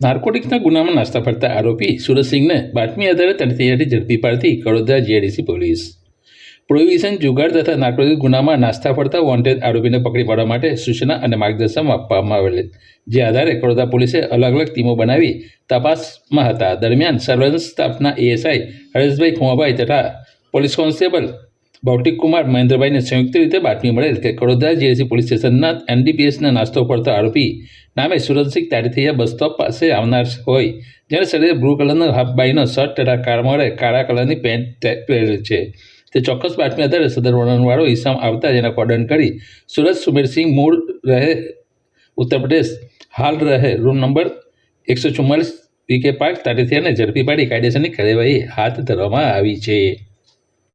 નાર્કોટિક્સના ગુનામાં નાસ્તા ફરતા આરોપી સુરતસિંહને બાતમી આધારે તરફેણથી ઝડપી પાડતી કડોદરા જીઆઈડીસી પોલીસ. પ્રોહિબિશન જુગાર તથા નાર્કોટિક ગુનામાં નાસ્તા ફરતા વોન્ટેડ આરોપીને પકડી પાડવા માટે સૂચના અને માર્ગદર્શન આપવામાં આવેલ. જે આધારે કડોદરા પોલીસે અલગ અલગ ટીમો બનાવી તપાસમાં હતા. દરમિયાન સર્વેલન્સ સ્ટાફના એએસઆઈ હરેશભાઈ ખુમાભાઈ તથા પોલીસ કોન્સ્ટેબલ ભૌતિક કુમાર મહેન્દ્રભાઈને સંયુક્ત રીતે બાતમી મળેલ કે કડોદરા જીએસી પોલીસ સ્ટેશનના એનડીપીએસના નાસ્તો કરતા આરોપી નામે સુરતસિંહ તારીથૈયા બસ સ્ટોપ પાસે આવનાર હોય, જેને શરીરે બ્લુ કલરનો હાફ બાઈનો શર્ટ તથા કારમોડે કાળા કલરની પેન્ટ પહેરેલ છે. તે ચોક્કસ બાતમી આધારે સદર વર્ણનવાળો ઈસામ આવતા જેના કોર્ડન કરી સુરત સુમેરસિંહ મૂળ રહે, ઉત્તર પ્રદેશ હાલ રહે, રૂમ નંબર એકસો ચુમ્માલીસ વીકે પાર્ક તારીથિયાને ઝડપી પાડી કાયદેસરની કાર્યવાહી હાથ ધરવામાં આવી છે.